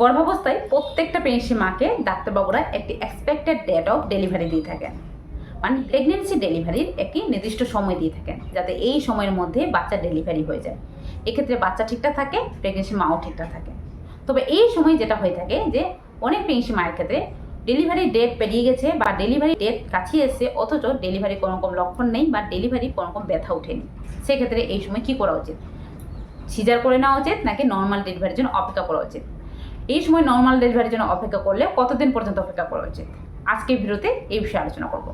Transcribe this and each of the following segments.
গর্ভাবস্থায় প্রত্যেকটা প্রেগনেন্সি মাকে ডাক্তারবাবুরা একটি এক্সপেক্টেড ডেট অফ ডেলিভারি দিয়ে থাকেন। মানে প্রেগনেন্সি ডেলিভারির একটি নির্দিষ্ট সময় দিয়ে থাকেন, যাতে এই সময়ের মধ্যে বাচ্চা ডেলিভারি হয়ে যায়। এক্ষেত্রে বাচ্চা ঠিকঠাক থাকে প্রেগনেন্সি মাও ঠিকঠাক থাকে। তবে এই সময় যেটা হয়ে থাকে যে, অনেক প্রেগনেন্সি মায়ের ক্ষেত্রে ডেলিভারি ডেট পেরিয়ে গেছে বা ডেলিভারি ডেট কাছিয়ে এসেছে, অথচ ডেলিভারি কোনো রকম লক্ষণ নেই বা ডেলিভারি কোনো রকম ব্যথা ওঠেনি। সেক্ষেত্রে এই সময় কী করা উচিত? সিজার করে নেওয়া উচিত নাকি নর্মাল ডেলিভারির জন্য অপেক্ষা করা উচিত? এই সময় নর্মাল ডেলিভারির জন্য অপেক্ষা করলে কতদিন পর্যন্ত অপেক্ষা করা উচিত? আজকের ভিডিওতে এই বিষয়ে আলোচনা করব।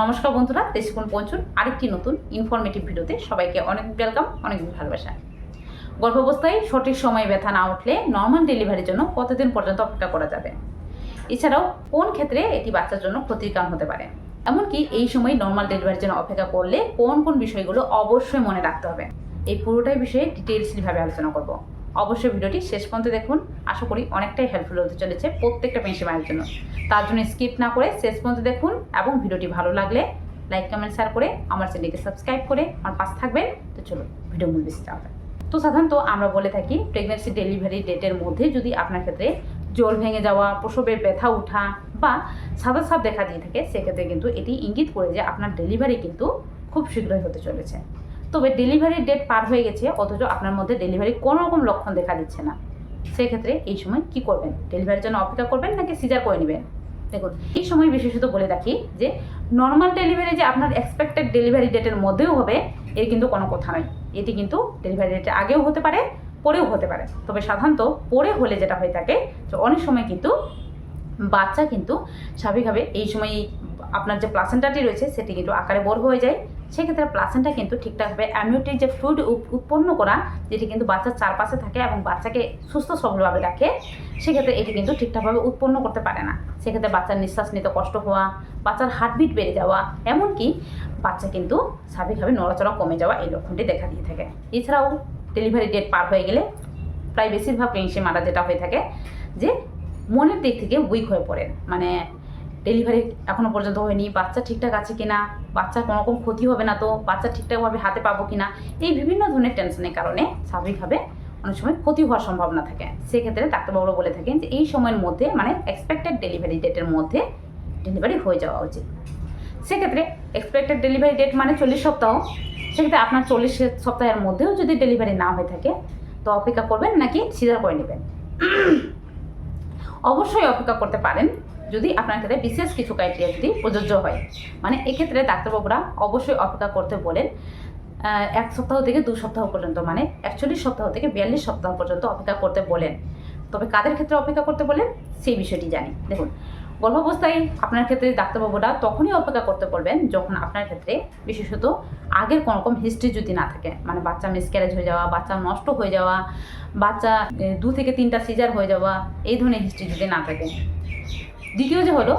নমস্কার বন্ধুরা দেশগুণ পৌঁছুন আরেকটি নতুন ইনফরমেটিভ ভিডিওতে সবাইকে অনেক ওয়েলকাম অনেক ভালোবাসা। গর্ভাবস্থায় সঠিক সময়ে ব্যথা না উঠলে নর্মাল ডেলিভারির জন্য কতদিন পর্যন্ত অপেক্ষা করা যাবে? এছাড়াও কোন ক্ষেত্রে এটি বাচ্চার জন্য ক্ষতির কারণ হতে পারে? এমনকি এই সময় নর্মাল ডেলিভারির জন্য অপেক্ষা করলে কোন কোন বিষয়গুলো অবশ্যই মনে রাখতে হবে। এই পুরোটাই বিষয়ে ডিটেলসলিভাবে আলোচনা করব। অবশ্যই ভিডিওটি শেষ পর্যন্ত দেখুন। আশা করি অনেকটাই হেল্পফুল হতে চলেছে প্রত্যেকটা পেনশন মায়ের জন্য। তার জন্য স্কিপ না করে শেষ পর্যন্ত দেখুন এবং ভিডিওটি ভালো লাগলে লাইক কমেন্ট শেয়ার করে আমার চ্যানেলকে সাবস্ক্রাইব করে আমার পাশে থাকবেন। তো চলো ভিডিও মূল বেশি। তো সাধারণত আমরা বলে থাকি প্রেগনেন্সি ডেলিভারি ডেটের মধ্যে যদি আপনার ক্ষেত্রে জল ভেঙে যাওয়া, প্রসবের ব্যথা ওঠা বা সাদা সাপ দেখা দিয়ে থাকে, সেক্ষেত্রে কিন্তু এটি ইঙ্গিত করে যে আপনার ডেলিভারি কিন্তু খুব শীঘ্রই হতে চলেছে। তবে ডেলিভারির ডেট পার হয়ে গেছে, অথচ আপনার মধ্যে ডেলিভারি কোনো রকম লক্ষণ দেখা দিচ্ছে না। সেক্ষেত্রে এই সময় কি করবেন? ডেলিভারির জন্য অপেক্ষা করবেন নাকি সিজার করে নেবেন? দেখুন, এই সময় বিশেষত বলে রাখি যে নর্মাল ডেলিভারি যে আপনার এক্সপেক্টেড ডেলিভারি ডেটের মধ্যেও হবে, এর কিন্তু কোনো কথা নয়। এটি কিন্তু ডেলিভারি ডেটের আগেও হতে পারে, পরেও হতে পারে। তবে সাধারণত পরে হলে যেটা হয়ে থাকে অনেক সময় কিন্তু বাচ্চা কিন্তু স্বাভাবিকভাবে এই সময় আপনার যে প্লাসেন্টাটি রয়েছে, সেটি কিন্তু আকারে বড় হয়ে যায়। সেক্ষেত্রে প্লাসেন্টা কিন্তু ঠিকঠাকভাবে অ্যামিউটির যে ফ্লুইড উৎপন্ন করা, যেটি কিন্তু বাচ্চার চারপাশে থাকে এবং বাচ্চাকে সুস্থ সবলভাবে রাখে, সেক্ষেত্রে এটি কিন্তু ঠিকঠাকভাবে উৎপন্ন করতে পারে না। সেক্ষেত্রে বাচ্চার নিঃশ্বাস নিতে কষ্ট হওয়া, বাচ্চার হার্টবিট বেড়ে যাওয়া, এমনকি বাচ্চা কিন্তু স্বাভাবিকভাবে নড়াচড়া কমে যাওয়া এই লক্ষণটি দেখা দিয়ে থাকে। এছাড়াও ডেলিভারি ডেট পার হয়ে গেলে প্রায় বেশিরভাগ প্রেগনেন্সি মারা যেটা হয়ে থাকে যে মনের দিক থেকে উইক হয়ে পড়েন। মানে ডেলিভারি এখনও পর্যন্ত হয়নি, বাচ্চা ঠিকঠাক আছে কিনা, বাচ্চার কোনো রকম ক্ষতি হবে না তো, বাচ্চা ঠিকঠাকভাবে হাতে পাবো কিনা, এই বিভিন্ন ধরনের টেনশনের কারণে স্বাভাবিকভাবে অনেক সময় ক্ষতি হওয়ার সম্ভাবনা থাকে। সেক্ষেত্রে ডাক্তারবাবুরা বলে থাকেন যে, এই সময়ের মধ্যে মানে এক্সপেক্টেড ডেলিভারি ডেটের মধ্যে ডেলিভারি হয়ে যাওয়া উচিত। সেক্ষেত্রে এক্সপেক্টেড ডেলিভারি ডেট মানে চল্লিশ সপ্তাহ। সেক্ষেত্রে আপনার চল্লিশ সপ্তাহের মধ্যেও যদি ডেলিভারি না হয়ে থাকে, তো অপেক্ষা করবেন নাকি সিজার করে নেবেন। অবশ্যই অপেক্ষা করতে পারেন। যদি আপনার ক্ষেত্রে বিশেষ কিছু ক্রাইটেরিয়া যদি প্রযোজ্য হয় মানে এক্ষেত্রে ডাক্তারবাবুরা অবশ্যই অপেক্ষা করতে বলেন এক সপ্তাহ থেকে দু সপ্তাহ পর্যন্ত মানে একচল্লিশ সপ্তাহ থেকে বিয়াল্লিশ সপ্তাহ পর্যন্ত অপেক্ষা করতে বলেন। তবে কাদের ক্ষেত্রে অপেক্ষা করতে বলেন? সেই বিষয়টি জানি। দেখুন, গর্ভাবস্থায় আপনার ক্ষেত্রে ডাক্তারবাবুরা তখনই অপেক্ষা করতে বলবেন যখন আপনার ক্ষেত্রে বিশেষত আগের কোনো রকম হিস্ট্রি যদি না থাকে মানে বাচ্চা মিসক্যারেজ হয়ে যাওয়া, বাচ্চা নষ্ট হয়ে যাওয়া, বাচ্চা দু থেকে তিনটা সিজার হয়ে যাওয়া, এই ধরনের হিস্ট্রি যদি না থাকে দ্বিতীয় যে হলো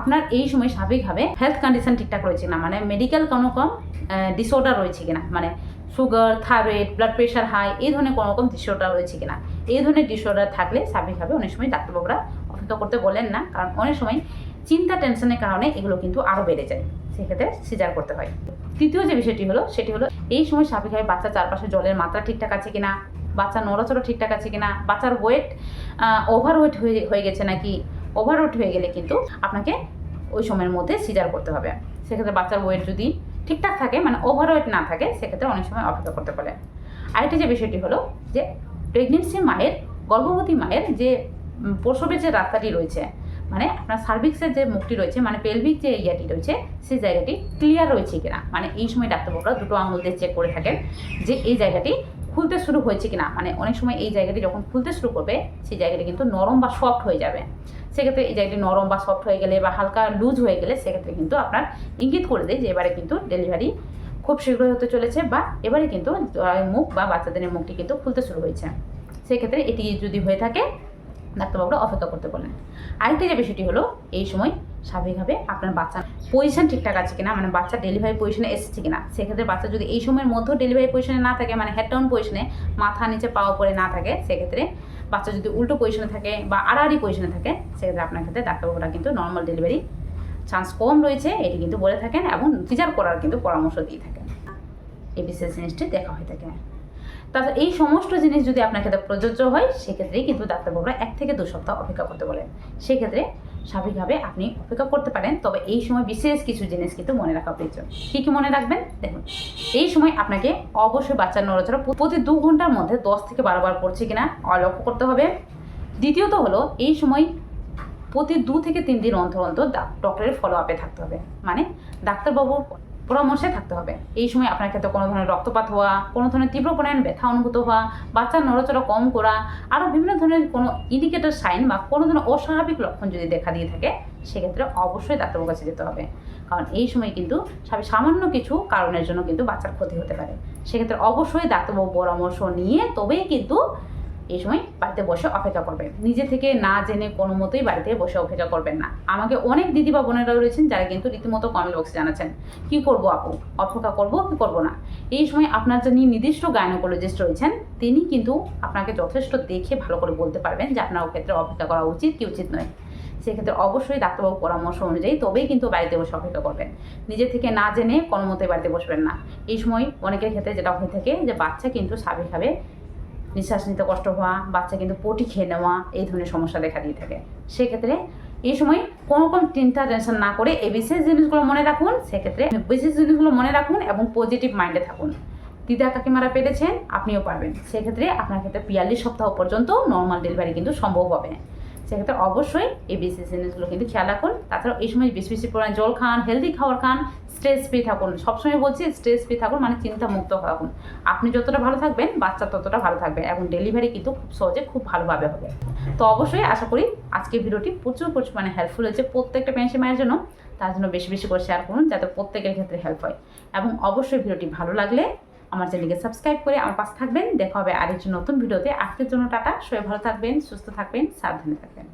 আপনার এই সময় স্বাভাবিকভাবে হেলথ কন্ডিশন ঠিকঠাক রয়েছে না মানে মেডিকেল কোনো কম ডিসঅর্ডার রয়েছে কিনা? মানে sugar thyroid blood pressure high এই ধরনের কোনো রকম ডিসঅর্ডার রয়েছে কিনা? এই ধরনের ডিসঅর্ডার থাকলে স্বাভাবিকভাবে অনেক সময় ডাক্তারবাবুরা অপেক্ষা করতে বলেন না। কারণ অনেক সময় চিন্তা টেনশনের কারণে এগুলো কিন্তু আরও বেড়ে যায়। সেক্ষেত্রে সিজার করতে হয়। তৃতীয় যে বিষয়টি হলো, সেটি হলো এই সময় স্বাভাবিকভাবে বাচ্চার চারপাশে জলের মাত্রা ঠিকঠাক আছে কিনা? বাচ্চা নড়াচড়া ঠিকঠাক আছে কিনা? বাচ্চার ওয়েট ওভারওয়েট হয়ে হয়ে গেছে নাকি? ওভারওয়েট হয়ে গেলে কিন্তু আপনাকে ওই সময়ের মধ্যে সিজার করতে হবে। সেক্ষেত্রে বাচ্চার ওয়েট যদি ঠিকঠাক থাকে মানে ওভারওয়েট না থাকে, সেক্ষেত্রে অনেক সময় অপেক্ষা করতে পারে। আরেকটি যে বিষয়টি হলো যে প্রেগনেন্সি মায়ের, গর্ভবতী মায়ের যে প্রসবের যে রাস্তাটি রয়েছে মানে আপনার সার্ভিক্সের যে মুখটি রয়েছে মানে পেলভিক যে এরিয়াটি রয়েছে, সেই জায়গাটি ক্লিয়ার রয়েছে কিনা? মানে এই সময় ডাক্তারবাবুরা দুটো আঙুল দিয়ে চেক করে থাকেন যে এই জায়গাটি খুলতে শুরু হয়েছে কিনা মানে অনেক সময় এই জায়গাটি যখন খুলতে শুরু করবে, সেই জায়গাটি কিন্তু নরম বা সফট হয়ে যাবে। সেক্ষেত্রে এই জায়গাটি নরম বা সফট হয়ে গেলে বা হালকা লুজ হয়ে গেলে সেক্ষেত্রে কিন্তু আপনার ইঙ্গিত করে দেয় যে এবারে কিন্তু ডেলিভারি খুব শীঘ্রই হতে চলেছে বা এবারে কিন্তু মুখ বা বাচ্চাদের মুখটি কিন্তু খুলতে শুরু হয়েছে। সেক্ষেত্রে এটি যদি হয়ে থাকে, ডাক্তারবাবুরা অপেক্ষা করতে বলেন আরেকটি যে বিষয়টি হলো, এই সময় স্বাভাবিকভাবে আপনার বাচ্চার পজিশন ঠিকঠাক আছে কিনা মানে বাচ্চা ডেলিভারি পজিশনে এসেছে কিনা। সেক্ষেত্রে বাচ্চা যদি এই সময়ের মধ্যেও ডেলিভারি পজিশনে না থাকে মানে হেড ডাউন পজিশনে মাথা নিচে পাওয়া পরে না থাকে, সেক্ষেত্রে বাচ্চা যদি উল্টো পজিশনে থাকে বা আড়াআড়ি পজিশনে থাকে, সেক্ষেত্রে আপনার ক্ষেত্রে ডাক্তারবাবুরা কিন্তু নর্মাল ডেলিভারি চান্স কম রয়েছে, এটি কিন্তু বলে থাকেন এবং সিজার করার কিন্তু পরামর্শ দিয়ে থাকেন। এই বিশেষ জিনিসটি দেখা হয়ে থাকে। তাছাড়া এই সমস্ত জিনিস যদি আপনার ক্ষেত্রে প্রযোজ্য হয়, সেক্ষেত্রেই কিন্তু ডাক্তারবাবুরা এক থেকে দু সপ্তাহ অপেক্ষা করতে বলেন। সেক্ষেত্রে স্বাভাবিকভাবে আপনি অপেক্ষা করতে পারেন। তবে এই সময় বিশেষ কিছু জিনিস কিন্তু মনে রাখা প্রয়োজন। কী কী মনে রাখবেন? দেখুন, এই সময় আপনাকে অবশ্যই বাচ্চার নড়াচড়া প্রতি দু ঘণ্টার মধ্যে দশ থেকে বারো বার পড়ছে কিনা লক্ষ্য করতে হবে। দ্বিতীয়ত হলো, এই সময় প্রতি দু থেকে তিন দিন অন্তর অন্তর ডক্টরের ফলো আপে থাকতে হবে। মানে ডাক্তারবাবুর পরামর্শে থাকতে হবে। এই সময় আপনার ক্ষেত্রে কোনো ধরনের রক্তপাত হওয়া, কোনো ধরনের তীব্র পরিমাণ ব্যথা অনুভূত হওয়া, বাচ্চার নড়াচড়া কম করা, আরও বিভিন্ন ধরনের কোনো ইন্ডিকেটর সাইন বা কোনো ধরনের অস্বাভাবিক লক্ষণ যদি দেখা দিয়ে থাকে, সেক্ষেত্রে অবশ্যই ডাক্তারবাবুর কাছে যেতে হবে। কারণ এই সময় কিন্তু সামান্য কিছু কারণের জন্য কিন্তু বাচ্চার ক্ষতি হতে পারে। সেক্ষেত্রে অবশ্যই ডাক্তারবাবু পরামর্শ নিয়ে তবেই কিন্তু এই সময় বাড়িতে বসে অপেক্ষা করবেন নিজে থেকে না জেনে কোনো মতোই বাড়িতে বসে অপেক্ষা করবেন না। আমাকে অনেক দিদি বা বোনেরা রয়েছেন যারা কিন্তু রীতিমতো কমেন্ট বক্সে জানাচ্ছেন, কি করব আপু? অপেক্ষা করব কি করব না? এই সময় আপনার যিনি নির্দিষ্ট গাইনোকোলজিস্ট রয়েছেন, তিনি কিন্তু আপনাকে যথেষ্ট দেখে ভালো করে বলতে পারবেন যে আপনার ক্ষেত্রে অপেক্ষা করা উচিত কি উচিত নয়। সেক্ষেত্রে অবশ্যই ডাক্তারবাবু পরামর্শ অনুযায়ী তবেই কিন্তু বাড়িতে বসে অপেক্ষা করবেন। নিজে থেকে না জেনে কোনো মতোই বাড়িতে বসবেন না। এই সময় অনেকের ক্ষেত্রে যেটা হয়ে থাকে যে বাচ্চা কিন্তু স্বাভাবিকভাবে নিঃশ্বাস নিতে কষ্ট হওয়া, বাচ্চা কিন্তু পটি খেয়ে নেওয়া, এই ধরনের সমস্যা দেখা দিয়ে থাকে। সেক্ষেত্রে এই সময় কোনো রকম চিন্তা টেনশন না করে এই বিশেষ জিনিসগুলো মনে রাখুন। সেক্ষেত্রে বিশেষ জিনিসগুলো মনে রাখুন এবং পজিটিভ মাইন্ডে থাকুন। দিদা কাকিমারা পেরেছেন, আপনিও পারবেন। সেক্ষেত্রে আপনার ক্ষেত্রে বিয়াল্লিশ সপ্তাহ পর্যন্ত নর্মাল ডেলিভারি কিন্তু সম্ভব হবে। সেক্ষেত্রে অবশ্যই এই বিশেষ জিনিসগুলো কিন্তু খেয়াল রাখুন। তাছাড়াও এই সময় বেশি বেশি পরিমাণে জল খান হেলদি খাবার খান স্ট্রেস ফ্রি থাকুন। সবসময় বলছি স্ট্রেস ফ্রি থাকুন মানে চিন্তা মুক্ত থাকুন। আপনি যতটা ভালো থাকবেন, বাচ্চা ততটা ভালো থাকবে এবং ডেলিভারি কিন্তু খুব সহজে খুব ভালোভাবে হবে। তো অবশ্যই আশা করি আজকের ভিডিওটি প্রচুর প্রচুর মানে হেল্পফুল হয়েছে প্রত্যেকটা পেন্সি মায়ের জন্য। তার জন্য বেশি বেশি করে শেয়ার করুন যাতে প্রত্যেকের ক্ষেত্রে হেল্প হয়। এবং অবশ্যই ভিডিওটি ভালো লাগলে আমার চ্যানেলকে সাবস্ক্রাইব করে আমার পাশে থাকবেন। দেখা হবে আরেকটি নতুন ভিডিওতে। আজকের জন্য টাটা। সবাই ভালো থাকবেন, সুস্থ থাকবেন, সাবধানে থাকবেন।